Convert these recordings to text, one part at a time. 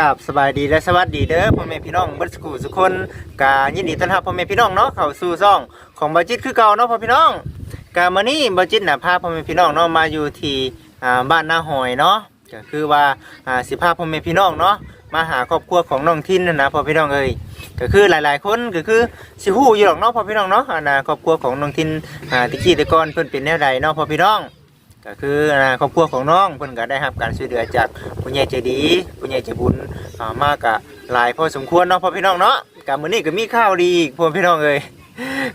กับสบายดีและสวัสดีเด้อพ่อแม่พี่น้องเบิดสกูสุกคนกายินดีต้อนรับพ่อแม่พี่น้องเนาะเข้าสู่ซ่องของบาจิตคือเก่าเนาะพ่อพี่น้องกามื้อนี้บาจิตน่ะพาพ่อแม่พี่น้องเนาะมาอยู่ที่อ่าบ้านนาหอยเนาะก็คือว่าอ่าสิพาพ่อแม่พี่น้องเนาะมาหาครอบครัวของน้องทินนั่นนะพ่อพี่น้องเอ้ยก็คือหลายๆคนก็คือสิฮู้อยู่หรอกเนาะพ่อพี่น้องเนาะอ่านะครอบครัวของน้องทินอ่าตะกี้ต่ก่อนเพิ่นเป็นแนวใดเนาะพ่อพี่น้อง ก็คือครอบครัวของน้องเพิ่นก็ได้รับการช่วยเหลือจากผู้ใหญ่ใจดีผู้ใหญ่ใจบุญอ่ามากกะหลายพอสมควรเนาะพ่อพี่น้องเนาะกะมื้อนี้ก็มีข่าวดีอีกพ่อพี่น้องเอ้ย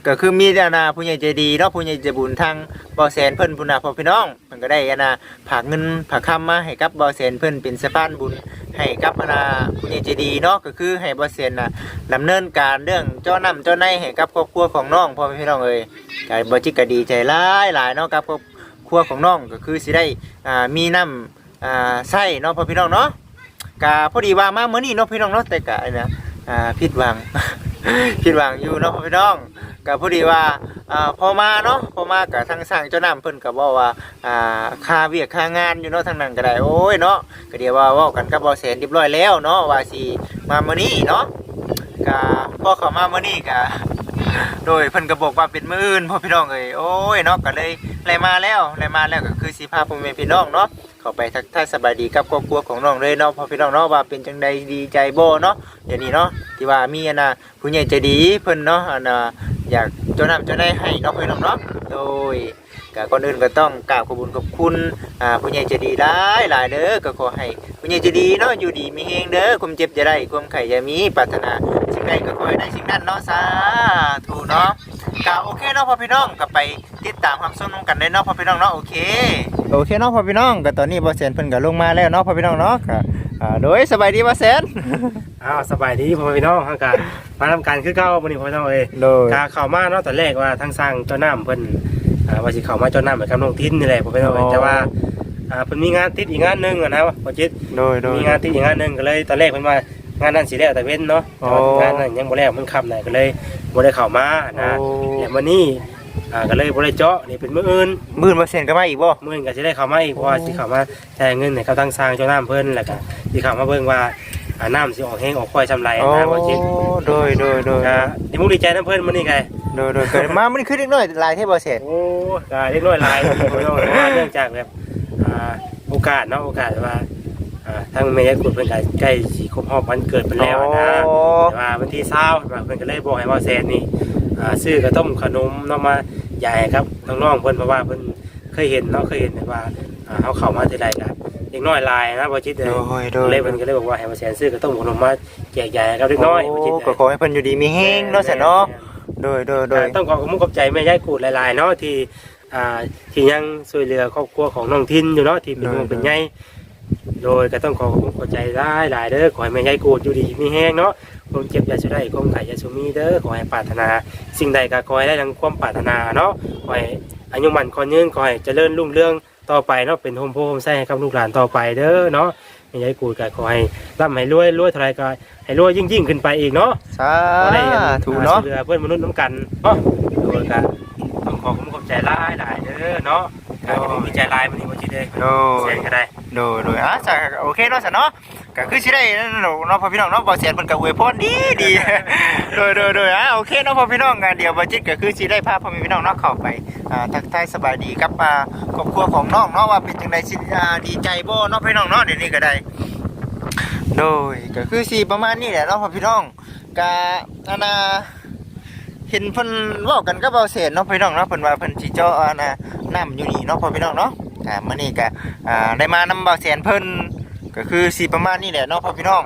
ก็คือมีอานาผู้ใหญ่ใจดีเนาะผู้ใหญ่ใจบุญทางบ่อแสนเพิ่นพุ่นน่ะพ่อพี่น้องเพิ่นก็ได้อานาฝากเงินฝากคำมาให้กับบ่อแสนเพิ่นเป็นสะพานบุญให้กับอานาผู้ใหญ่ใจดีเนาะก็คือให้บ่อแสนน่ะดำเนินการเรื่องเจ้าน้ำเจ้าในให้กับครอบครัวของน้องพ่อพี่น้องเอ้ยก็บ่จิตก็ดีใจหลายหลายเนาะกับครอบ รัวของน้องก็คือสิได้อ่ามีน้ำอ่าใส่เนาะพ่อพี่น้องเนาะกะพอดีว่ามาเมื่อนี้เนาะพี่น้องเนาะแต่กะนะอ่าผิดหวัง ผิดหวังอยู่เนาะพ่อพี่น้องกะพอดีว่าอ่าพอมาเนาะพอมากะทางสร้างเจ้าน้ำเพิ่นก็บอกว่าอ่าค่าเวียกค่างานอยู่เนาะทางนั้นก็ได้โอ้ยเนาะก็เดี๋ยวว่าเว้ากันกับบาแสนเรียบร้อยแล้วเนาะว่าสิมาเมื่อนี้เนาะกะพอเข้ามาเมื่อนี้กะ โดยเพิ่นก็บอกว่าเป็นมื้ออื่นพ่อพี่น้องเอ้ยโอ้ยเนาะก็เลยไล่มาแล้วไล่มาแล้วก็คือสิพาพ่อแม่พี่น้องเนาะเข้าไปทักทายสบายดีกับครอบครัวของน้องเลยเนาะพ่อพี่น้องเนาะว่าเป็นจังใดดีใจบ่เนาะเดี๋ยวนี้เนาะที่ว่ามีอันน่ะผู้ใหญ่ใจดีเพิ่นเนาะอันน่ะอยากเจ้านำเจ้าได้ให้เนาะพี่น้องเนาะโดยก็ก่อนอื่นก็ต้องกราบขอบคุญขอบคุณอ่าผู้ใหญ่ใจดีหลายหลายเด้อก็ขอให้ผู้ใหญ่ใจดีเนาะอยู่ดีมีเฮงเด้อความเจ็บจะได้ความไข่จะมีปรารถนา สิ่งใดก็ขอให้ได้สิ่งนั้นเนาะสาธุเนาะก็โอเคเนาะพ่อพี่น้องก็ไปติดตามความสนุกกันได้เนาะพ่อพี่น้องเนาะโอเคโอเคเนาะพ่อพี่น้องก็ตอนนี้บ่แสนเพิ่นก็ลงมาแล้วเนาะพ่อพี่น้องเนาะก็อ่าโดยสบายดีบ่แสนอ้าวสบายดีพ่อพี่น้องทางการมาทำการคือเก่าวันนี้พ่อพี่น้องเอ้ยโดยกาเข้ามาเนาะตอนแรกว่าทางสร้างเจ้าน้ำเพิ่นอ่าว่าสิเข้ามาเจ้าน้ำเหมือนกับน้องทินนี่แหละพ่อพี่น้องเอ้ยแต่ว่าอ่าเพิ่นมีงานติดอีกงานหนึงอะนะพ่อจิตโดยมีงานติดอีกงานหนึงก็เลยตอนแรกเพิ่นว่า งานนั้นสิแล้วแต่เว้นเนาะแต่ว่าโอ้งานนั้นยังบ่แล้วมันค่ำไหนก็เลยบ่ได้เข้ามานะโอ้แล้ววันนี้อ่าก็เลยบ่ได้เจาะนี่เป็นมื้ออื่น มื้อบ่แสนก็มาอีกบ่ มื่นก็จะได้เข้ามาอีกเพราะว่าสิเข้ามาจ่ายเงินให้กับทางสร้างเจ้าน้ำเพิ่นแล้วก็สิเข้ามาเบิ่งว่าอ่าน้ำสิออกแห้งออกค่อยซำไรโอ้นะว่าจิตโดยโดยโดยก็ดีมุกดีใจน้ำเพิ่นมื้อนี้ไงโดยโดยเกิดมามันคือเล็กน้อยหลายเท่บ่แสนโอ้ก็เล็กน้อยหลายเพราะว่าเนื่องจากแบบอ่าโอกาสเนาะโอกาสว่าอ่า ทางแม่ยายกุดเพิ่นก็ใกล้สิครบรอบวันเกิดเพิ่นแล้วนะโอ้แต่ว่าวันที่20เพิ่นก็เลยบอกให้ว่าแซนนี่อ่าซื้อกระต้มขนมเนาะมาใหญ่ครับน้องๆเพิ่นเพราะว่าเพิ่นเคยเห็นเนาะเคยเห็นแบบว่าอ่าเฮาเข้ามาทีไรก็เด็กน้อยหลายนะบ่จิตโดเลยยโดยเลยมันก็เลยบอกว่าให้มาแสนซื้อกระต้มขนมมาแจกใหญ่ครับเล็กน้อยโมาจิตก็ขอให้เพิ่นอยู่ดีมีแฮงเนาะแสนเนาะโดยโดยโดย ต้องขอขอบคุณขอบใจแม่ยายกูดหลายๆเนาะที่อ่าที่ยังช่วยเหลือครอบครัวของน้องทินอยู่เนาะที่เป็นห่วงเป็นใย โดยก็ต้องขอขอบคุณขอบใจได้หลายเด้อขอให้แม่ยายกูดอยู่ดีมีแห้งเนาะความเจ็บอย่าสุดได้ความไข่อย่าสุมีเด้อขอให้ปรารถนา สิ่งใดก็ขอให้ได้ดังความปรารถนาเนาะขอให้อายุมันขอยืนขอให้เจริญรุ่งเรืองต่อไปเนาะเป็นโฮมโพโฮมไส้ให้กับลูกหลานต่อไปเด้อเนาะแม่ยายกูดก็ขอให้ร่ำให้รวยรวยเท่าไรก็ให้รวยยิ่งยิ่งๆขึ้นไปอีกเนาะสาบ่ได้ธุเนาะช่วยเหลือเพื่อนมนุษย์น้ำกันเนาะโดยก็ต้องขอคุณขอบใจหลายหลายๆเด้อเนาะการที่มีใจหลายวันนี้วันที่ได้โดเสียยงก็ได้ โดยโดยอะจ้ะโอเคเนาะสันเนาะก็คือสิได้เนาะเนาะพ่อพี่น้องเนาะบ่เสียนเพิ่นก็อวยพรดีดีโดยโดยโดยอะโอเคเนาะพ่อพี่น้องอะเดี๋ยวบ่จิตก็คือสิได้พาพ่อแม่พี่น้องเนาะเข้าไปอ่าทักทายสบายดีกับอ่าครอบครัวของน้องเนาะว่าเป็นจังไดสิอ่าดีใจบ่เนาะพี่น้องเนาะเดี๋ยวนี้ก็ได้ โดยก็คือสิประมาณนี้แหละเนาะพ่อพี่น้องก็อันน่ะเห็นเพิ่นเว้ากันกับเบาเสียนเนาะพี่น้องเนาะเพิ่นว่าเพิ่นสิเจาะอันน่ะน้ำอยู่นี่เนาะพ่อพี่น้องเนาะ อ่ามื้อนี้ก็อ่าได้มานำเบาแสนเพิ่นก็คือสีประมาณนี้แหละเนาะพ่อพี่น้อง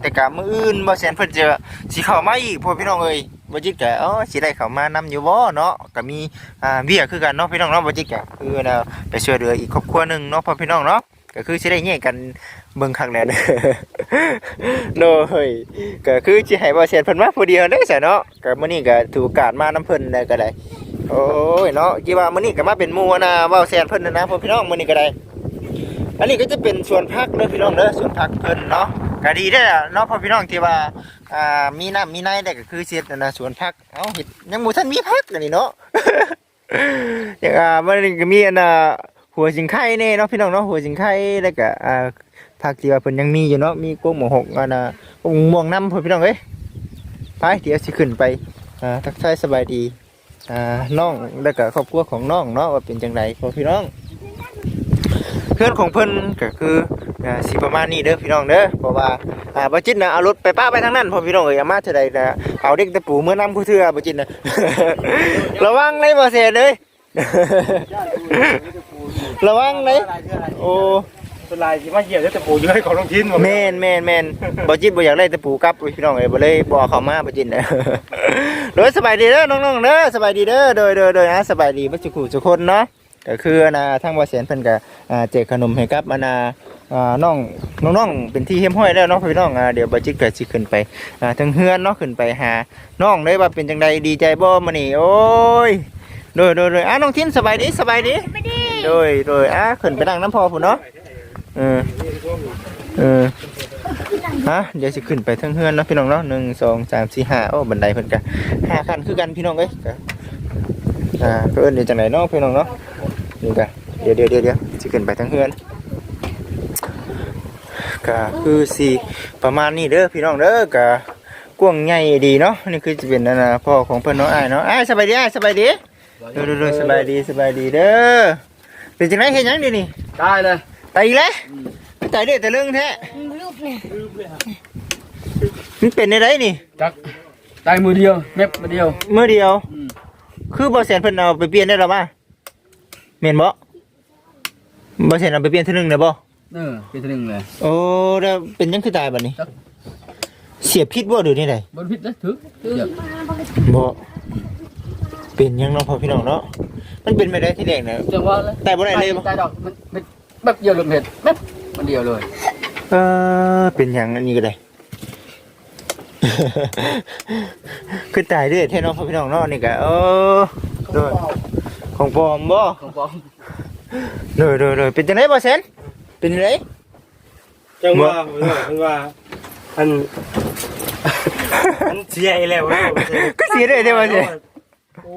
แต่กะมื้ออื่นบาแสนเพิ่นจะสิเข้ามาอีกพ่อพี่น้องเอ้ยบ่จิตกะอ๋อสิได้เข้ามานำอยู่บ่เนาะก็มีอ่าเบี้ยคือกันเนาะพี่น้องเนาะบ่จิตกะคือนะไปช่วยเหลืออีกครอบครัวหนึงเนาะพ่อพี่น้องเนาะก็คือสิได้แยกกันเบิ่งข้างแน่เด้อโดยก็คือสิให้บาแสนเพิ่นมาผู้เดียวเด้อซะเนาะก็มื้อนี้ก็ถือโอกาสมานำเพิ่นได้ก็ได้ โอ้ยเนาะคิดว่ามื้อนี้ก็มาเป็นหมู่นะเว้าแสนเพิ่นนะนะพ่อพี่น้องมื้อนี้ก็ได้อันนี้ก็จะเป็นสวนพักเด้อพี่น้องเด้อสวนพักเพิ่นเนาะก็ดีได้อล่ะเนาะพ่อพี่น้องที่ว่าอ่ามีน้ำมีในได้ก็คือเสียดนั่นะสวนพักเอ้าเห็ดยังบ่ทันมีพักอันนี้เนาะอย่างอ่ามันก็มีอันน่ะหัวสิงไข่แน่เนาะพี่น้องเนาะหัวสิงไข่แล้วก็อ่าผักที่ว่าเพิ่นยังมีอยู่เนาะมีกุ้งหมูหกอันน่ะกงม่วงน้ำพ่อพี่น้องเอ้ยไปเดี๋ยวสิขึ้นไปอ่าทักทายสบายดี อ่าน้องแล้วก็ครอบครัวของน้องเนาะว่าเป็นจังไดพ่อพี่น้อง เพื่อนของเพิ่นก็คืออ่าสิประมาณนี้เด้อพี่น้องเด้อเพราะว่าอ่าบ่จิตนะเอารถไปป้าไปทางนั้นพ่อพี่น้องเอ้ยเอามาเท่าใดนะเอาเด็กตะปูเมื่อนำผู้เทื่อบ่จิตนะ ระวังเลยบ่เสียเลยระวังเลยโอ้ เป็นลายที่มาเหยียบแล้วแต่ปูอยู่ให้ของน้องทินแม่นแม่นแม่นบ่จิตบ่อยากได้ตะปูกลับพี่น้องเอ้ยบ่เลยบ่เอาเข้ามาบ่จิตนะ โดยสบายดีเด้อน้องๆเด้อสบายดีเด้อโดยโดยโดยนะสบายดีเบ่ทุกคู่ทุกคนเนาะก็คืออันนะทางบ่แสนเพิ่นก็อ่าแจกขนมให้กับอันนะอ่าน้องน้องๆเป็นที่เฮียมห้อยแล้วเนาะพี่น้องอ่าเดี๋ยวบ่จิตก็สิขึ้นไปอ่าทางเฮือนเนาะขึ้นไปหาน้องเลยว่าเป็นจังใดดีใจบ่มื้อนี้โอ้ยโดยโดยโดยอะน้องทินสบายดีสบายดีไม่ดีโดยโดยอะขึ้นไปนั่งน้ำพอพุ่นเนาะ เออ เออ ฮะ เดี๋ยวสิขึ้นไปทั้งเฮือนเนาะพี่น้องเนาะหนึ่งสองสามสี่ห้าโอ้บันไดเพิ่นกะห้าขั้นคือกันพี่น้องเอ้ยอ่าเพิ่อนเดี๋ยวจังไหนเนาะพี่น้องเนาะนี่กะเดี๋ยวเดี๋ยวเดี๋ยวเดี๋ยวสิขึ้นไปทั้งเฮือนก็คือสิประมาณนี้เด้อพี่น้องเด้อกะกวงใหญ่ดีเนาะนี่คือจะเป็นนั่นะพ่อของเพิ่อนเนาะอ้เนาะไอ้สบายดีไอ้สบายดีดูดูดูสบายดีสบายดีเด้อเป็นจังไดเฮ็ดหยังดีนี่ได้เลย ไปอีกแล้วไปตายเด้อแต่เรื่องแท้รูปเนี่ยมันเป็นในไดนี่จักได้มือเดียวเม็บมือเดียวเมื่อเดียวอืมคือบ่แสนเพิ่นเอาไปเปลี่ยนได้หรอบ่แม่นบ่บ่แสนเอาไปเปลี่ยนเทื่อนึงได้บ่เออเป็นทีหนึ่งเลยโอ้แล้วเป็นหยังคือตายบัดนี้จักเสียพิษบ่หรือนี่ไดบนพิษเลยถือเดี๋ยวบ่เป็นหยังเนาะพ่อพี่น้องเนาะมันเป็นไปได้ที่แรกน่ะจังหวะเลยแต่บ่ได้เลยบ่ได้ดอกมันมัน แป๊บเดียวเลยเห็ดแป๊บมันเดียวเลยเออเป็นหยังอันนี้ก็ได้ คือตายเด้อแท้เนาะพ่อพี่น้องเนาะนี่ก็เออโดยของปลอมบ่ของปลอมเลยเลยเลยเป็นจังไดบ่เซนเป็นจังได จังว่าเพิ่นว่าอันอันเสียอีแล้วเนาะก็เสียได้เด้บ่เซนโอ้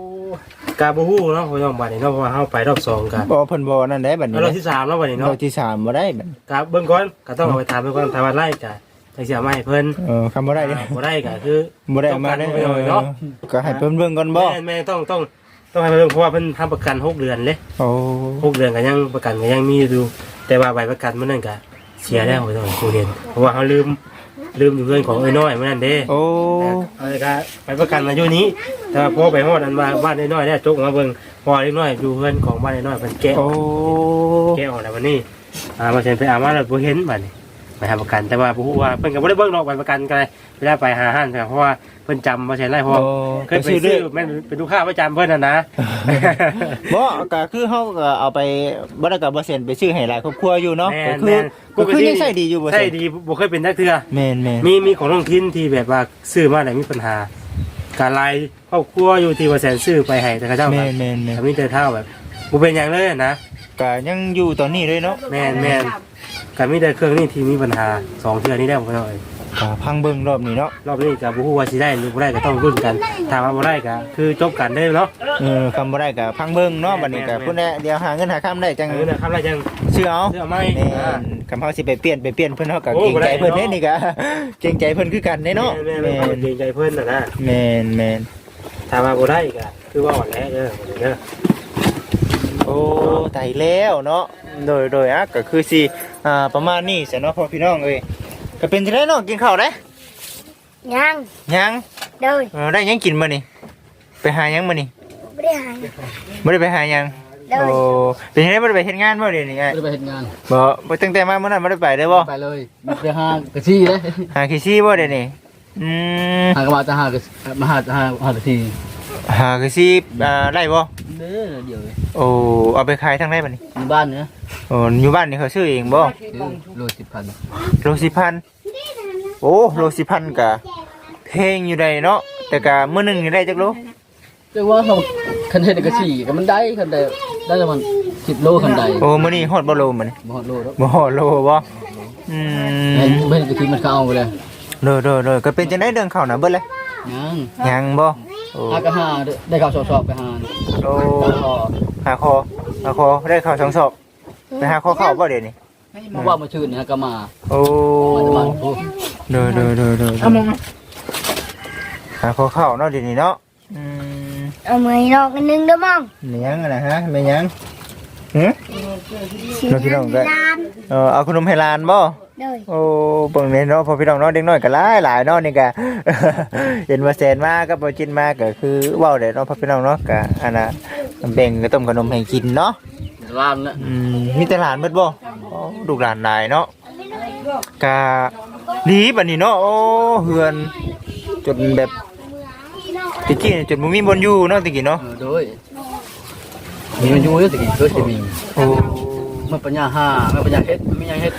กาบ่ฮู้เนาะพี่น้องบัดนี้เนาะเพราะว่าเฮาไปรอบสองกันบ่เพิ่นบ่นั่นได้บัดนี้แล้วรอบที่สามแล้วบัดนี้รอเนาะบที่สามบ่ได้บัดกะเบิ่งก่อนก็ต้องเอาไปถามเบิ่งก่อนถามว่าไล่กะจังสิเอามาให้เพิ่นเออคำบ่ได้เด้อ่าบ่ได้ก็คือบ่ได้เอามาได้ต้องการเนาะเออก็ให้เพิ่นเบิ่งก่อนบ่แม่นแม่ต้องต้องต้องให้เพิ่นเพราะว่าเพิ่นทำประกันหกเดือนเลยโอ้หกเดือนก็ยังประกันก็ยังมีอยู่แต่ว่าใบประกันมันนั่นก็เสียแล้วพี่น้องผู้เรียนเพราะว่าเขาลืม ลืมอยู่เพื่อนของไอ้น้อยมันนั่นเด้โอ้ เอาเลยก็ไปประกันมาอยู่นี้แต่ว่าพอไปฮอดอันว่าบ้านน้อยๆเนี่ยจกมาเบิ่งพอเล็กน้อยอยู่เพื่อนของบ้านน้อยๆมันแกะโอ้ แกะออกแล้ววันนี้อ่ามาเซ็นไปอ่ามาแล้วบ่เห็นบัดนี้ ไปหาประกัน แต่ว่าบ่ฮู้ว่าเพิ่นก็บ่ได้เบิ่งดอกใบประกันก็เลยเวลาไปหาห้านเพราะว่าเพิ่นจำบ่ใช่ไรเพราะว่าโอ้เคยไปซื้อแม่นเป็นลูกค้าประจำเพิ่นน่ะนะ บ่ก็คือเฮาก็เอาไปบ่ได้ก็บ่เซ็นไปซื้อให้หลายครอบครัวอยู่เนาะแม่ก็นคือแม่นก็คือยังใช้ดีอยู่บ่ใช่เซ็นดีบ่เคยเป็นนักเทื่อแม่นแม่นมีมีของน้องทินที่แบบว่าซื้อมาไหนมีปัญหา การไล่ครอบครัวอยู่ที่ว่าแสนซื้อไปให้แต่เขาเจ้าแม่แบบนแม่นแม่น ทำนี่แต่เท่าแบบบ่เป็นอย่างเลยนะ ก็ยังอยู่ตอนนี้เลยเนาะแม่นแม่นกับมีแต่เครื่องนี่ที่มีปัญหาสองเทื่อนี้ได้บ่เท่าไหร่ก็พังเบิ่งรอบนี้เนาะรอบนี้กับบ่ฮู้ว่าสิได้หรือบ่ได้ก็ต้องรุ่นกันถ้าว่าบ่ได้ก็คือจบกันได้เนาะเออคำบ่ได้ก็พังเบิ่งเนาะบัดนี้ก็แม่นๆพุ่นแหละเดี๋ยวหาเงินหาคำได้จังเออนะครับแล้วจังชื่อเอาเสื้อไหมแม่อ่านคำเฮาสิไปเปลี่ยนไปเปลี่ยนเพิ่นเฮาก็โอ้เกรงใจเพิ่นบ่ได้เด้เนาะนี่ก็เกรงใจเพิ่นคือกันเด้เนาะแม่นแม่แม่นนเกรงใจเพิ่นน่ะนะแม่นแม่นถ้าว่าบ่ได้ก็คือว่าอ่อนแอเด้อเด้อ โอ้ตายแล้วเนาะโดยโดยอะก็คือสิอ่าประมาณนี้ซะเนาะพ่อพี่น้องเอ้ยก็เป็นจังได๋เนาะกินข้าวได้ยังยังโดยเออได้หยังกินมื้อนี้ไปหาหยังมื้อนี้ไม่ได้หายบ่ได้ไปหาหยังโดยโอ้เป็นจังได๋บ่ได้ไปเฮ็ดงานบ่เดี๋ยวนี้ไอ้ไม่ได้ไปเห็นงานบ่บ่ตั้งแต่มามื้อนั้นบ่ได้ไปเด้อบ่ไปเลยมันไปหากระชี่เลยหาขี้ซี่บ่เดี๋ยวนี้อืมหากระมาจะหากระมาหาหาหากระชี่ หาขี้ซี่อ่าได้บ่เด้อเดี๋ยวเลยโอ้เอาไปขายทางไหนบัดนี้ในบ้านเนี่ยโอ้อยู่บ้านนี่เขาซื้อเองบ่ซื้อโลสิบพันโลสิพันโอ้โลสิพันกะเพลงอยู่ใดเนาะแต่กะมื้อหนึงนี่ได้จักโลเรียกว่าเขาคันเห็นกระชี่ก็มันได้คันใดได้ประมาณสิบโลคันใดโอ้มื้อนี้ฮอดบ่โลมันบ่ฮอดโลแล้วบ่ฮอดโลบ่อืเห็นมไม่เห็นกระชี่มันเข้าเอาไปเลยเด้อๆๆก็เป็นจังได๋เรื่องข้าวน่ะเบิดเลยยังยังบ่โอ้ หากระหาได้ข่าวสอบๆไปหาโอ้พอหาคอหาคอได้ข้าวสองศอกไปหาคอข้าวบ่เดี๋ยวนี้หมาว่ามาชื่นเนี่ยก็มาโอ้มาจะมาโอ้เด้อเด้อเด้อเด้อเอามาหาข้าวเข้าเนาะเดี๋ยวนี้เนาะอืมเอามือลอกกันนึงเด้อมั่งไม่ยังอะนะฮะไม่ยังหือน้องพี่น้องก็ลานเออเอาขนมให้หลานบ่ เลยโอ้เบิ่งนี่เนาะพอพี่น้องเนาะเด็กน้อยก็หลายหลายเนาะนี่ก็ เห็นว่าแสนมากก็บ่จินมากก็คือเว้าได้เนาะพอพี่น้องเนาะก็อันน่ะแบ่งก็ต้มขนมให้กินเนาะ ร้านละอืมมีแต่หลานเบิดบ่โอ้ลูกหลานหลายเนาะก็ดีบัดนี้เนาะ โอ้เฮือน จนแบบตะกี้นี่จนบ่มีบนอยู่เนาะตะกี้เนาะ เออโดยมีมันอยู่เยอะสิเคยสิมีโอ้ มันปัญญาห้ามันปัญญาเฮ็ดมันไม่ยังเฮ็ด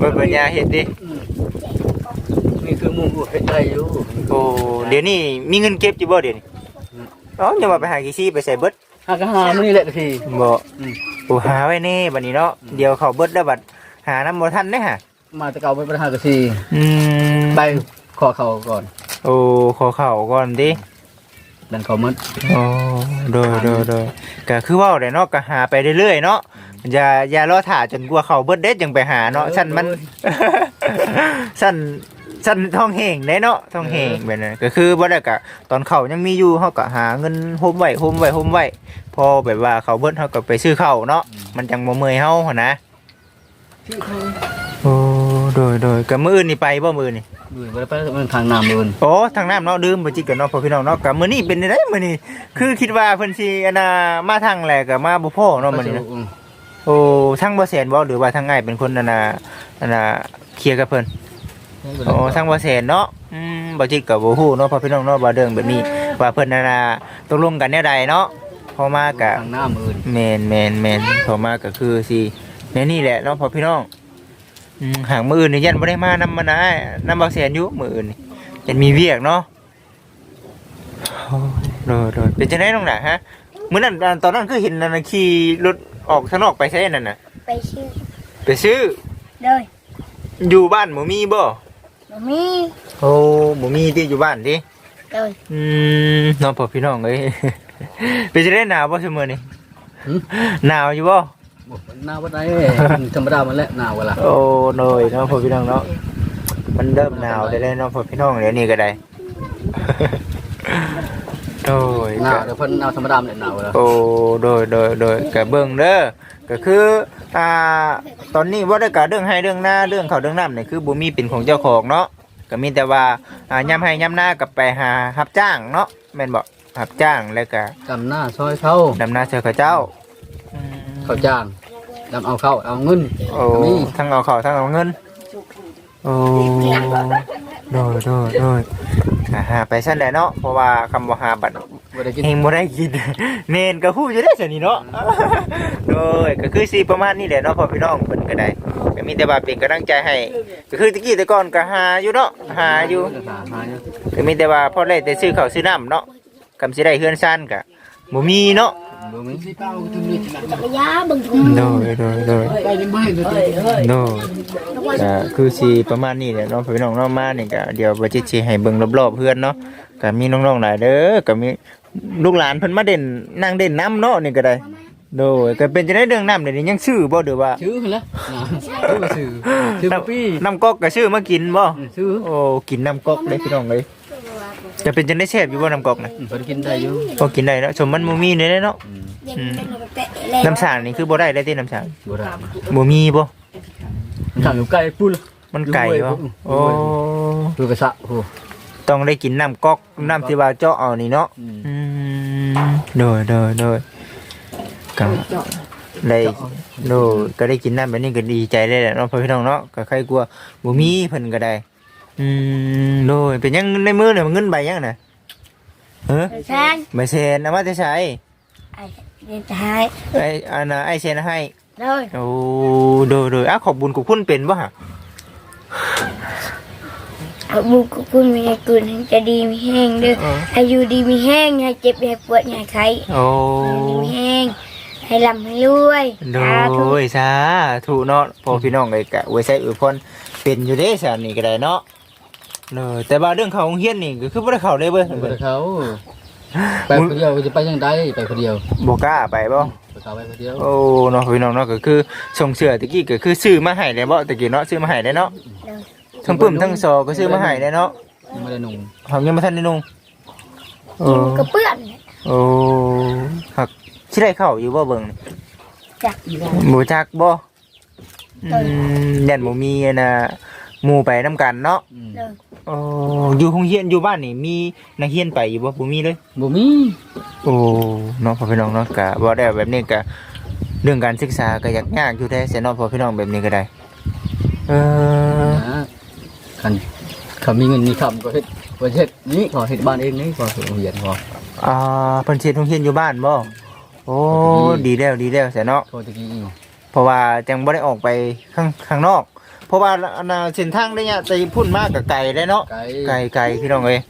บ่ปัญญาเฮ็ดดินี่คือหมู่ผู้เฮ็ดได้อยู่โอ้เดี๋ยวนี้มีเงินเก็บอยู่บ่เดี๋ยวนี้เอ๋ออย่ามาไปหากี่ซี่ไปใส่เบิดหากะหามื้อนี้แหละทีบ่อืมโอ้หาไว้แน่บัดนี้เนาะเดี๋ยวเขาเบิดแล้วบัดหาน้ำบ่ทันเด้ฮะมาแต่เก่าไปปัญหากะทีอืมไปขอเขาก่อน โอ้ขอเข้าก่อนดิดันเขามันโอ้โดยโดยโดยก็คือเว้าได้เนาะก็หาไปเรื่อยๆเนาะ อย่าอย่ารอถ่าจนกว่าเขาเบิดเด็ดจังไปหาเนาะฉันมันสั้นสั้นทองแหงได้เนาะทองแหงแบบนั้นก็คือบ่ได้กะตอนเขายังมีอยู่เฮาก็หาเงินโฮมไว้โฮมไว้โฮมไว้พอแบบว่าเขาเบิดเฮาก็ไปซื้อข้าวเนาะมันจังบ่เมื่อยเฮาหั่นนะโอ้โดยโดยก็มื้ออื่นนี่ไปบ่มื้อนี่ดูบ่ได้ไปมันทางน้ำเดินโอ้ทางน้ำเนาะดื่มบ่จิกกันเนาะพ่อพี่น้องเนาะก็มื้อนี้เป็นได้มื้อนี้คือคิดว่าเพิ่นสิอันน่ะมาทางแหลก็มาบ่พอเนาะมื้อนี้นะ โอ้ทางบ่แสนบ่หรือว่าทางง่ายเป็นคนอันน่ะอันน่ะเคลียร์กับเพิ่นโอ้ทางบ่แสนเนาะอืมบ่จิกก็บ่ฮู้เนาะพ่อพี่น้องเนาะว่าเรื่องแบบนี้ว่าเพิ่นน่ะนะตกลงกันแนวใดเนาะพอมาก็ทางน้ำอื่นแม่นแม่นแม่นพอมาก็คือสิแนวนี้แหละเนาะพ่อพี่น้องอืมหางมื้ออื่นนี่ยันบ่ได้มานำมานะนำบ่แสนอยู่มื้ออื่นนี่ยันมีเวียกเนาะโอ้โดยโดยเป็นจังได๋น้องน่ะฮะมื้อนั้นตอนนั้นคือเห็นนั่นน่ะขี่รถ ออกข้างนอกไปใช่นั่นน่ะ ไปชื่อไปซื้อ เลยอยู่บ้านบ่มีบ่ บ่มีโอ้บ่มีที่อยู่บ้านติเลยอืมน้องพ่อพี่น้องเอ้ยเป็นจะได้หนาวบ่ชั่วโมงนี้หนาวอยู่บ่หนาวบ่ได้ธรรมดามันแหละหนาวเวลาโอ้โนยน้องพ่อพี่น้องเนาะ มันเริ่มหนาวได้เลยน้องพ่อพี่น้องเดี๋ยวนี้ก็ได้ โดยหนาวก็เดี๋ยวเพิ่นเอาธรรมดามันแหละหนาวเวลาโอ้โดยโดยโดยก็เบิ่งเด้อก็คืออ่าตอนนี้บ่ได้กะเรื่องให้เรื่องหน้าเรื่องเขาวเรื่องน้ำนี่คือบ่มีเป็นของเจ้าของเนาะก็มีแต่ว่าอ่ายามให้ยามหน้าก็ไปหารับจ้างเนาะแม่นบ่รับจ้างแล้วก็กำหน้าซอยเขาดำนาเสือเขาเจ้าอืมเขาจ้างดำเอาเข้าเอาเงินโอ้มีทั้งเอาเขาวทั้งเอาเงินโอ้ โดยโดยโดยอ่าหาไปสั้นแหละเนาะเพราะว่าคำว่าหาบัตรบ่ได้กินเฮงบ่ได้กิน เนนก็พูดอยู่ได้สินี่เนาะโดยก็คือสิประมาณนี้แหละเนาะพ่อพี่น้องเพิ่นก็ได้ก็มีแต่ว่าเป็นกำลังใจให้ ก็คือตะกี้แต่ก่อนก็หาอยู่เนาะหาอยู่หาหาอยู่ก็มีแต่ว่าพอได้แต่ซื้อข้าวซื้อน้ำเนาะคำสิได้เฮือนซ่านก็บ่มีเนาะ บ่มีจักรยานเบิ่งถุงโดยโดยโดยโน่ก็คือสีประมาณนี้แหละเนาะพี่น้องเนาะมานี่ก็เดี๋ยวบ่จิตสิให้เบิ่งรอบๆเพื่อนเนาะก็มีน้องๆหลายเด้อก็มีลูกหลานเพิ่นมาเด่นนั่งเด่นน้ำเนาะนี่ก็ได้ โดยก็เป็นจะได้เรื่องน้ำเดี๋ยวนี้ยังชื่อบ่หรือว่า ชื่อหั่นละชื่อชื่อชื่อป๊อปปี้น้ำก๊อกก็ชื่อมากินบ่ ชื่อ โอ้ กินน้ำก๊อกเลยพี่น้องเลย จะเป็นจะได้แซ่บอยู่บ่น้ำก๊อกนะเพิ่นกินได้อยู่ก็กินได้เนาะชมมันบ่มีเลยเนาะเด็กเป็นแบบเตะแล้วน้ำสางนี่คือบ่ได้ได้ที่น้ำสางบ่ได้บ่มีบ่มันทางอยู่ใกล้ปุ้นมันไก่บ่โอ้ดูกระสะโอ้ต้องได้กินน้ำก๊อกน้ำที่ว่าเจาะเอานี่เนาะอืมอืมโดยโดยโดยก็ได้โดยก็ได้กินน้ำแบบนี้ก็ดีใจได้แหละเนาะพ่อพี่น้องเนาะก็ใครกลัวบ่มีเพิ่นก็ได้ อืมโดยเป็นยังในมือเนี่ยมันเงินใบยังน่ะเฮ้อแซนใบเซนเอามาจะใช้ไอ้เรียนท้ายไอ้อันน่ะไอ้เซนให้เลยโอ้โดยโดยอะขอบบุญขอบคุณเป็นบ่ฮะเอาบุกคุณมีให้กุนให้จะดีมีแห้งเด้อเออให้อยู่ดีมีแห้งให้เจ็บให้ปวดให้ไข้โอ้ให้ดีมีแห้งให้ลำให้รวยโดสาธุยสาธุเนาะพ่อพี่น้องเลยกะไว้ใช้อวยพรเป็นอยู่เด้สานี่ก็ได้เนาะ เนอะแต่ว่าเรื่องเขาโรงเฮียนนี่ก็คือบ่ได้เข้าเลยเว้ยบ่ได้เขาไปคนเดียวจะไปยังได้ไปคนเดียวบ่กล้าไปบ่ไปเขาไปคนเดียวโอ้เนาะพี่น้องเนาะก็คือส่งเสื้อตะกี้ก็คือซื้อมาให้เลยบ่ตะกี้เนาะซื้อมาให้เลยเนาะทั้งปึ้มทั้งซอก็ซื้อมาให้เลยเนาะยังไม่ได้นุ่งเฮายังบ่ทันได้นุ่งโอ้กินกระเปื้อนโอ้หักสิได้เข้าอยู่บ่เบิ่งนี่จักบ่จักบ่อืมยันบ่มีอันน่ะหมู่ไปนํกันเนาะอืมเลย โอ้อยู่โรงเรียนอยู่บ้านนี่มีนักเรียนไปอยู่บ่บ่มีเลย บ่มีโอ้เน้องพ่อพี่น้องเนาะกะบ่ได้แบบนี้กะเรื่องการศึกษาก็ยากยากอยู่แท้เสียเน้องพ่อพี่น้องแบบนี้ก็ได้ เออนะคันเขามีเงินมีคำก็เฮ็ดก็เฮ็ดนี่ขอเฮ็ดบ้านเองนี่ขอโรงเรียนขอ อ่าเพิ่นเฮ็ดโรงเรียนอยู่บ้านบ่โอ้ดีแล้วดีแล้วเสียเนาะโทษตะกี้อีกเพราะว่าจังบ่ได้ออกไปข้างข้างนอก เพราะว่าอันน่ะเส้นทางได้เนี่ยจะพุ่นมากกับไกลได้เนาะไกลไกลไกลพี่น้องเอ้ย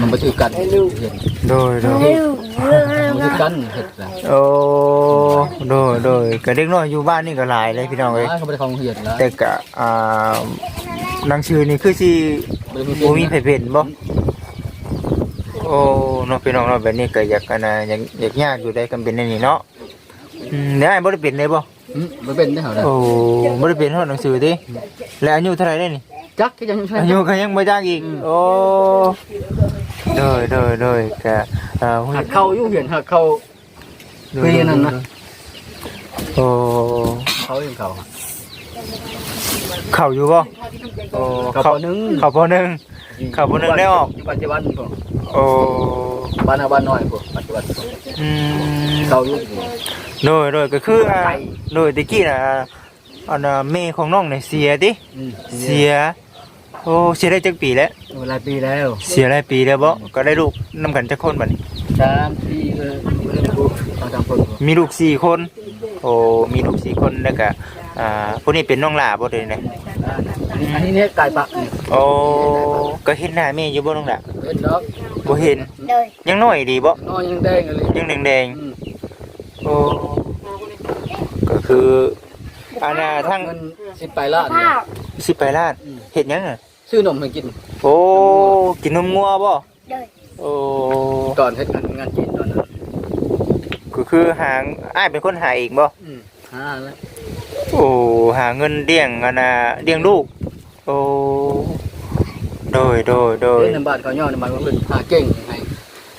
มันบ่ถือกันเฮ็ดโดยโดยเร็วเร็วเร็วมันถือกันเฮ็ดนะโอ้โดยโดยก็เด็กน้อยอยู่บ้านนี่ก็หลายเลยพี่น้องเอ้ยเขาบ่ได้เข้าโรงเรียนแล้วแต่กะอ่าหนังสือนี่คือสิบ่ได้บ่มีไผเป็นบ่โอ้เน้องพี่น้องเนาะแบบนี้ก็อยากกันนะอยากอยากยากอยู่ได้กันเป็นอันนี้เนาะอืมแล้วไอ้บ่ได้เป็นเลยบ่ อืมบ่เป็นได้เหรอโอ้บ่ได้เป็นเฮาหนังสือติแล้วอายุเท่าไหร่ได้นี่จักก็ยังใช่อายุก็ยังบ่จักอีก โอ้โดยโดยโดยก็เอ่อหักเข้าอยู่เหียนหักเข้าคืออย่างนั้นนะโอ้เขาเองเขาเข้าอยู่บ่โอ้เขาปหนึ่งเข้าปหนึ่งเข้าปหนึ่งได้ออกปัจจุบันพวกโอ้บ้านอาบ้านน้อยพวกปัจจุบันอืมเขาอยู่ โดยโดยก็คืออ่าไก่โดยตะกี้น่ะอันน่ะแม่ของน้องเนี่ยเสียติอืมเสีย โอ้เสียได้จักปีแล้วเวลาปีแล้วเสียหลายปีแล้วบ่ก็ได้ลูกนํกันจักคนบัดนี้ สามปีเออเรื่องพวกทางทางคนพวกมีลูกสี่คน โอ้ มีลูกสี่คนแล้วก็อ่าผู้นี้เป็นน้องหลาบ่เด้เนี่ยอันนี้อันนี้เนี่ยไก่ปะนี่โอ้ก็เห็นหน้าแม่อยู่บ่น้องหลาเป็นดอกบ่เห็นเลยยังน้อยดีบ่น้อยยังแดงอะไรยังแดงอืมๆ โอ้ก็คืออันน่ะทั้งเงินสิบไปล้านข้าวสิไปลาดเฮ็ดหยังอะซื้อนมให้กินโอ้กินนมงัวบ่เลยโอ้ก่อนเฮ็ดงานงานจีนตอนนั้นก็คือหาอ้ายเป็นคนหาเองบ่อืมห้าแล้วโอ้หาเงินเลี้ยงอันน่ะเลี้ยงลูก โอ้โดยโดยโดยเล่นในบ้านเขาย่อในบ้านเขาเป็นหาเก่งใ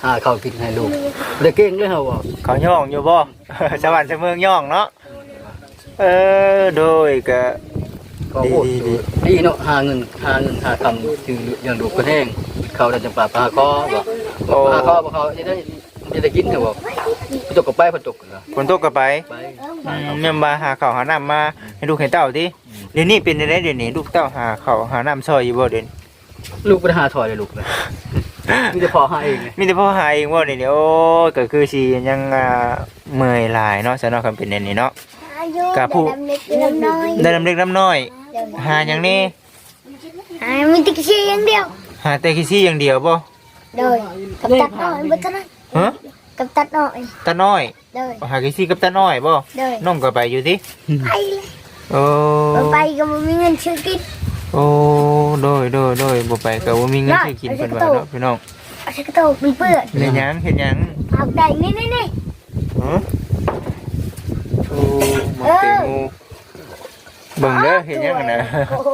ห้หาข้าวกินให้ลูกบ่ได้เก่งเลยเหรอวะเขาย่องอยู่บ่สวรรค์เสมองย่องเนาะเออโดยก็ ก็โหดดีดี ดีเนาะหาเงินหาเงินหาคำคือเลี้ยงลูกก็แห้งเขาได้จังปลาปลาคอบ่โอ้ปลาคอบ่เขาจะได้จะได้กินเหรอบ่ตกกับไปพอตกเหรอฝนตกก็ไปไปอืมแม่นบ่าหาข้าวหาน้ำมาให้ลูกให้เต้าติเดี๋ยวนี้เป็นจังไดเดี๋ยวนี้ลูกเต้าหาข้าวหาน้ำซอยอยู่บ่เดี๋ยวนี้ลูกไปหาถอยเลยลูกเลย มีแต่พอหาเองไงมีแต่พ่อหาเองบ่เดี๋ยวนี้โอ้ก็คือสิยังอ่าเมื่อยหลายเนาะซะเนาะคันเป็นอันนี้เนาะ อายุกะผู้ดำเล็กดำน้อยได้ลำเล็กน้ำน้อยเลยหาหยังนี่อ่ามีแติ๊กซี่อย่างเดียว หาแต่ขี้ซี่อย่างเดียวบ่เลยกับตัดน้อยบ่ทันนั้นฮะกับตัดน้อยตาน้อยเลยหาขี้ซี่กับตาน้อยบ่เลยน้องก็ไปอยู่ติไปเลยโอ้ บ่ไปก็บ่มีเงินซื้อกิน โอ้โดยโดยโดยบ่ไปก็บ่มีเงินซื้อกินเพิ่นว่าเนาะพี่น้องเอาชักกระโตกมันเปื้อนเฮ็ดหยังเฮ็ดหยังเอาได้นี่นี่นี่ฮะโอ้มาเตะงูเบิ่งเด้อเฮ็ดหยังกันนะโอ้โห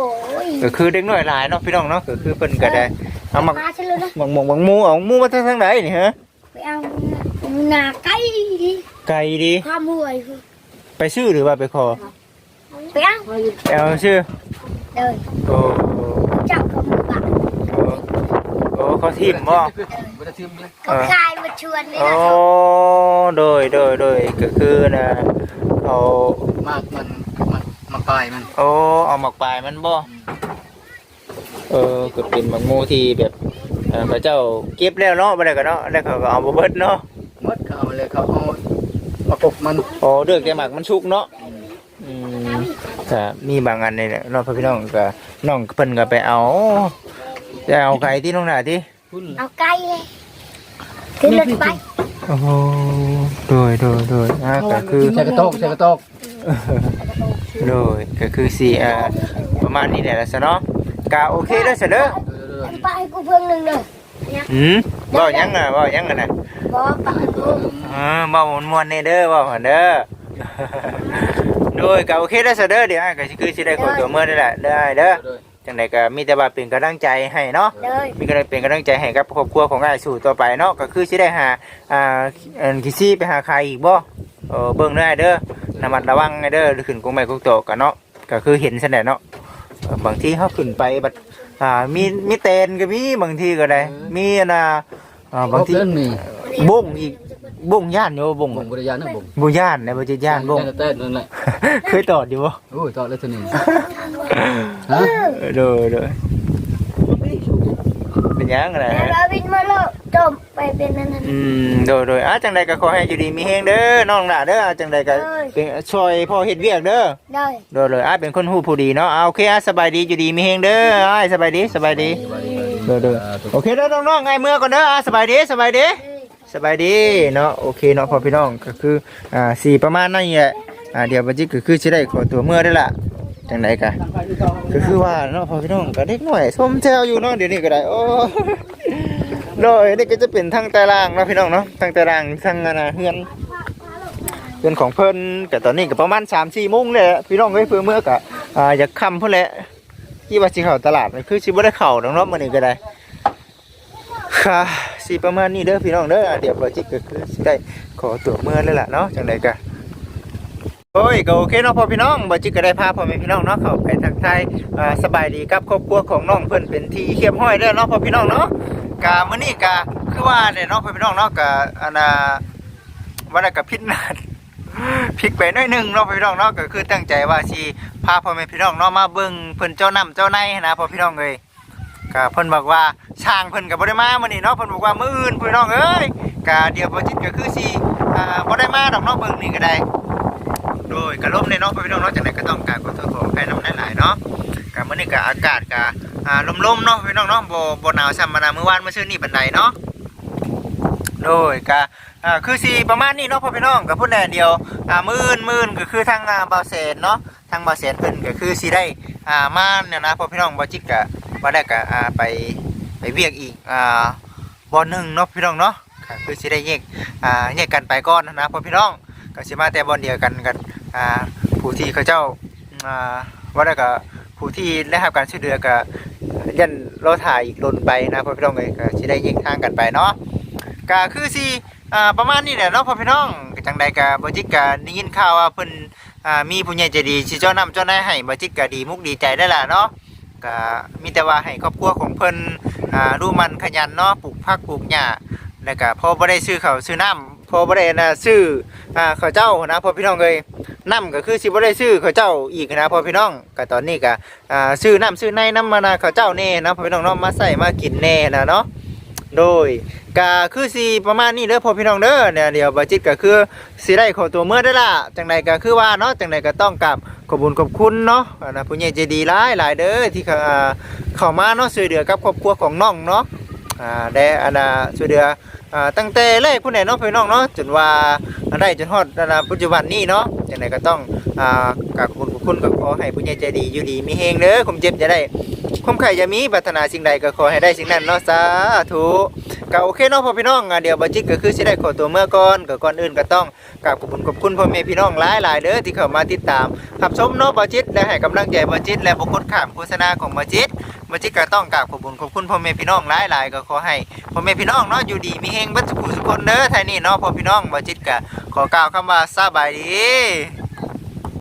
ก็คือเด็กน้อยหลายเนาะพี่น้องเนาะก็คือเพิ่นก็ได้เอามามาฉันเลยนะหมักหมกหมักหมูเอาหมูมาทางไหนนี่ฮะไปเอาหน้าไก่ดิไก่ดีความห่วยคือไปซื้อหรือว่าไปขอไปเอาเอาซื้อ เลยโอ้เจ้ากับหมูป่าโอ้โอ้เขาทิ่มบ่บ่ได้ทิมเลยเขาคายมาชวนนี่โอ้นะโดยโดยโดยก็คือนะเอามากมันมันมาปลายมันโอ้เอาหมักปลายมันบ่เออก็เป็นหมักหมูที่แบบเอ่อพระเจ้าเก็บแล้วเนาะบ่ได้ก็เนาะแล้วเขาก็เอาบ่เบิดเนาะหมดเขาเอาเลยเขาเอามากบมันโอ้เลือกแต่หมักมันชุกเนาะอืม ก็มีบางอันนี่แหละเนาะพ่อพี่น้องก็น้องเพิ่นก็ไปเอาจะเอาไก่ที่น้องหน้าที่พุ่นเอาไก่เลยขึ้นรถไปโอ้โหโดยโดยโดยอ่าก็คือใส่กระโตกใส่กระโตกโดยก็คือสีอ่าประมาณนี้แหละซะเนาะกะโอเคแล้วซะเด้อเออเอาไปให้กูเพิ่งหนึ่งเลยหืมเเว้าหยังน่ะเว้าหยังกันน่ะบอกปากลูกเออเว้าม่วนๆนี่เด้อเว้าหั่นเด้อ โดยก็โอเคได้อซะเด้อเดี๋ยวอ้ายก็สิคือสิได้ขอตัวเมื่อได้แหละได้เด้อโดยจังไดก็มีแต่ว่าเป็นกำลังใจให้เนาะเลยมีกำลังเป็นกำลังใจให้กับครอบครัวของอ้ายสู่ต่อไปเนาะก็คือสิได้หาอ่าอันคิซี่ไปหาใครอีกบ่เออเบิ่งได้เด้อระมัดระวังให้เด้อขึ้นกงไม้กงโตกันเนาะก็คือเห็นซั่นแหละเนาะเออบางทีเฮาขึ้นไปบัดอ่ามีมีเตนก็มีบางทีก็ได้ มีอันน่ะอ่าบางทีเพิ่นมีบุ้งอีกบุ้งย่านอยู่บ่บุ้งบ่งบริยานนะบ่งบ่ย่านนะบ่จิย่านบุ้ง แต่แต่นั่นแหละ เคยตอดอยู่บ่โอ้ยต่อเลยตัวนี้ฮะเด้อเด้อเป็นหยังไงแล้วเราบินมาโลกจมไปเป็นนั่นนั่นอืมโดยโดยอะจังใดก็ขอให้อยู่ดีมีเฮงเด้อน้องหล่ะเด้ออะจังใดก็เอ้ยเป็นช่วยพ่อเฮ็ดเวียกเด้อได้โดยโดยอะเป็นคนฮู้ผู้ดีเนาะอะโอเคอะสบายดีอยู่ดีมีเฮงเด้ออ้ายสบายดีสบายดีโดยโดยโอเคเด้อน้องๆไงเมื่อก่อนเด้ออะสบายดีสบายดีสบายดีเนาะโอเคเนาะพ่อพี่น้องก็คืออ่าสี่ประมาณนั้นแหละ อ่าเดี๋ยวบัดนี้ก็คือสิได้ขอตัวเมื่อได้ละจังใดก็ก็คือว่าเนาะพ่อพี่น้องก็เด็กหน่อยส้มแซวอยู่เนาะเดี๋ยวนี้ก็ได้โอ้โดยนี่ก็จะเป็นทางตารางเนาะพี่น้องเนาะทางตารางทางอนนาเฮือนเฮือนของเพิ่นก็ตอนนี้ก็ประมาณ3 4โมงเลยพี่น้องเอ้ยเพื่อเมื่อก็อ่าอยากค่ำพุ่นแหละที่ว่าสิเข้าตลาดมันคือสิบ่ได้เข้าดอกเนาะมื้อนี้ก็ได้ค่ะสิประมาณนี้เด้อพี่น้องเด้อเดี๋ยวบ่จิกก็คือสิได้ขอตัวเมื่อแล้วล่ะเนาะจังไดก็ โอ้ยก็โอเคเนาะพ่อพี่น้องบ่จิกก็ได้พาพ่อแม่พี่น้องเนาะเข้าไปทักทายอ่าสบายดีกับครอบครัวของน้องเพิ่นเป็นที่เรียบร้อยแล้วเนาะพ่อพี่น้องเนาะกามื้อนี้กาคือว่าเนี่ยเนาะพ่อพี่น้องเนาะกาอันน่ะว่าได้กับพิษนาด พลิกไปหน่อยหนึงเนาะพ่อพี่น้องเนาะก็คือตั้งใจว่าสิพาพ่อแม่พี่น้องเนาะมาเบิ่งเพิ่นเจ้าน้ำเจ้าในนะพ่อพี่น้องเอ้ย ก็เพิ่นบอกว่าช่างเพิ่นก็บ่ได้มามื้อนี้เนาะเพิ่นบอกว่ามื้ออื่นพี่น้องเอ้ยก็เดี๋ยวบ่จิตก็คือสิอ่าบ่ได้มาดอกเนาะเบิ่งนี่ก็ได้ โดยก็ลมในเนาะพี่น้องเนาะจังไดก็ต้องกราบขอโทษขออภัยนำหลายๆเนาะก็มื้อนี้ก็อากาศก็อ่าลมๆเนาะพี่น้องเนาะบ่บ่หนาวซ้ำมานามื้อวานเมื้อซื่อนี้ปานใดเนาะโดยก็อ่าคือสิประมาณนี้เนาะพ่อพี่น้องก็พูดแน่เดียวอ่ามื่นมื่นก็คือทางอ่าบาวแสนเนาะทางบาวแสนเพิ่นก็คือสิได้อ่ามาเนี่ยนะพ่อพี่น้องบ่จิตก็บ่ได้ก็อ่าไปไปเวียกอีกอ่าบ่หนึ่งเนาะพี่น้องเนาะก็คือสิได้แยกอ่าแยกกันไปก่อนนะพ่อพี่น้องก็สิมาแต่บ่อนเดียวกันกัน อ่าผู้ที่เขาเจ้าอ่าว่าได้วก็ผู้ที่ได้รับการช่วยเหลือก็ยันรอถ่ายอีกลนไปนะพ่อพี่น้องเลยก็สิได้แยกทางกันไปเนาะก็คือสิอ่าประมาณนี้แหละเนาะพ่อพี่น้องจังใดก็บ่จิกก็ได้ยินข่าวว่าเพิ่นอ่ามีผู้ใหญ่ใจดีสิเจ้านำเจ้านายให้บ่จิกก็ดีมุกดีใจได้ล่ะเนาะก็มีแต่ว่าให้ครอบครัวของเพิ่นอ่ารู้มันขยันเนาะปลูกผักปลูกหญ้าแล้วก็พอบ่ได้ซื้อข้าวซื้อน้ำ อบ่ได้นะซื้ออ่าข้าวเจ้านะพ่อพี่น้องเอ้ยน้ำก็คือสิบ่ได้ซื้อเขาวเจ้าอีกนะพ่อพี่น้องก็ตอนนี้ก็อ่าซื้อน้ำซื้อในน้ำมานะเขาวเจ้าแน่นะพ่อพี่น้องเนาะมาใส่มากินแน่นะเนาะโดยก็คือสิประมาณนี้เด้อพ่อพี่น้องเด้อเนี่ยเดี๋ยวบัจิตก็คือสิได้ขอตัวเมื่อได้ละจังใดก็คือว่าเนาะจังใดก็ต้องกราบขอบุญขอบคุณเนาะนะผู้ใหญ่ใจดีหลายหลายเด้อที่เขาอ่าเข้ามาเนาะช่วยเหลือกับครอบครัวของน้องเนาะ อ่าได้อันน่ะช่วยเหลืออ่าตั้งแต่แรกผู้ใดเนาะพี่น้องเนาะจนว่าได้จนฮอดอันน่ะปัจจุบันนี้เนาะจังใดก็ต้องอ่ากราบขอบคุณขอบคุณก็ขอให้ผู้ใหญ่ใจดีอยู่ดีมีเฮงเด้อผมเจ็บจะได้ความไข่จะมีปรารถนาสิ่งใดก็ขอให้ได้สิ่งนั้นเนาะสาธุก็โอเคเนาะพ่อพี่น้องเดี๋ยวบัจิตก็คือสิได้ขอตัวเมื่อก่อนก็ก่อนอื่นก็ต้องกราบขอบคุณขอบคุณพ่อแม่พี่น้องหลายหลายๆเด้อที่เข้ามาติดตามรับชมเนาะบัจิตและให้กำลังใจบัจิตและบุคคลข้ามโฆษณาของบัจิต บัจิตก็ต้องกราบขอบคุณขอบคุณพ่อแม่พี่น้องหลายหลายๆก็ขอให้พ่อแม่พี่น้องเนาะอยู่ดีมีเฮงบัดสุขสุคนเด้อไทยนี่เนาะพ่อพี่น้องบัจิตก็ขอกล่าวคำว่าสบายดี